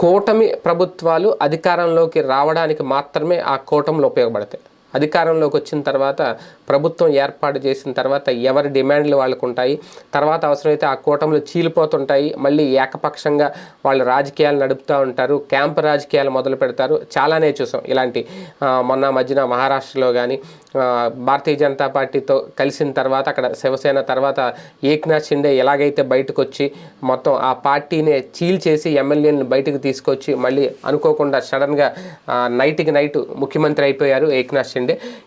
కూటమి ప్రభుత్వాలు అధికారంలోకి రావడానికి మాత్రమే ఆ కూటములు ఉపయోగపడతాయి. అధికారంలోకి వచ్చిన తర్వాత ప్రభుత్వం ఏర్పాటు చేసిన తర్వాత ఎవరి డిమాండ్లు వాళ్ళకు ఉంటాయి తర్వాత అవసరమైతే ఆ కూటమిలు చీలిపోతుంటాయి. మళ్ళీ ఏకపక్షంగా వాళ్ళు రాజకీయాలు నడుపుతూ ఉంటారు. క్యాంప్ రాజకీయాలు మొదలు పెడతారు. చాలానే చూసాం. ఇలాంటి మొన్న మధ్యన మహారాష్ట్రలో కానీ భారతీయ జనతా పార్టీతో కలిసిన తర్వాత అక్కడ శివసేన తర్వాత ఏక్నాథ్ షిండే ఎలాగైతే బయటకు వచ్చి మొత్తం ఆ పార్టీని చీల్చేసి ఎమ్మెల్యేలను బయటకు తీసుకొచ్చి మళ్ళీ అనుకోకుండా సడన్గా నైట్కి నైట్ ముఖ్యమంత్రి అయిపోయారు ఏక్నాథ్ షిండే.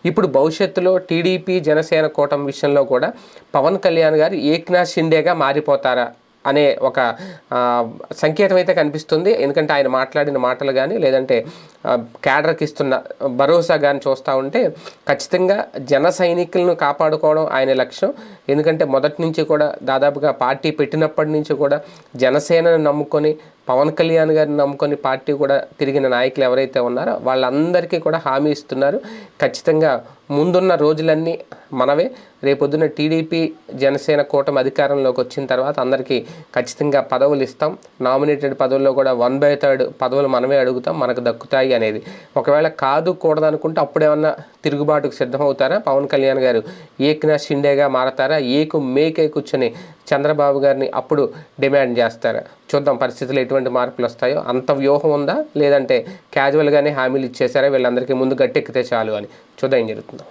ఇప్పుడు భవిష్యత్తులో టీడీపీ జనసేన కూటమి విషయంలో కూడా పవన్ కళ్యాణ్ గారు ఏక్నాథ్ షిండేగా మారిపోతారా అనే ఒక సంకేతం అయితే కనిపిస్తుంది. ఎందుకంటే ఆయన మాట్లాడిన మాటలు కానీ లేదంటే క్యాడర్కి ఇస్తున్న భరోసా కానీ చూస్తూ ఉంటే ఖచ్చితంగా జన సైనికులను కాపాడుకోవడం ఆయన లక్ష్యం. ఎందుకంటే మొదటి నుంచి కూడా దాదాపుగా పార్టీ పెట్టినప్పటి నుంచి కూడా జనసేనను నమ్ముకొని పవన్ కళ్యాణ్ గారిని నమ్ముకొని పార్టీ కూడా తిరిగిన నాయకులు ఎవరైతే ఉన్నారో వాళ్ళందరికీ కూడా హామీ ఇస్తున్నారు. ఖచ్చితంగా ముందున్న రోజులన్నీ మనవే. రేపొద్దున టీడీపీ జనసేన కూటమి అధికారంలోకి వచ్చిన తర్వాత అందరికీ ఖచ్చితంగా పదవులు ఇస్తాం. నామినేటెడ్ పదవుల్లో కూడా వన్ బై థర్డ్ పదవులు మనమే అడుగుతాం. మనకు దక్కుతాయి అనేది. ఒకవేళ కాదు కూడదనుకుంటే అప్పుడేమన్నా తిరుగుబాటుకు సిద్ధమవుతారా? పవన్ కళ్యాణ్ గారు ఏక్నాథ్ షిండేగా మారతారా? ఏకు మేకే కూర్చొని చంద్రబాబు గారిని అప్పుడు డిమాండ్ చేస్తారా. చూద్దాం పరిస్థితులు ఎటువంటి మార్పులు వస్తాయో. అంత వ్యూహం ఉందా? లేదంటే క్యాజువల్గానే హామీలు ఇచ్చేసారా వీళ్ళందరికీ ముందు గట్టెక్కితే చాలు అని. చూద్దాం ఏం జరుగుతుందో.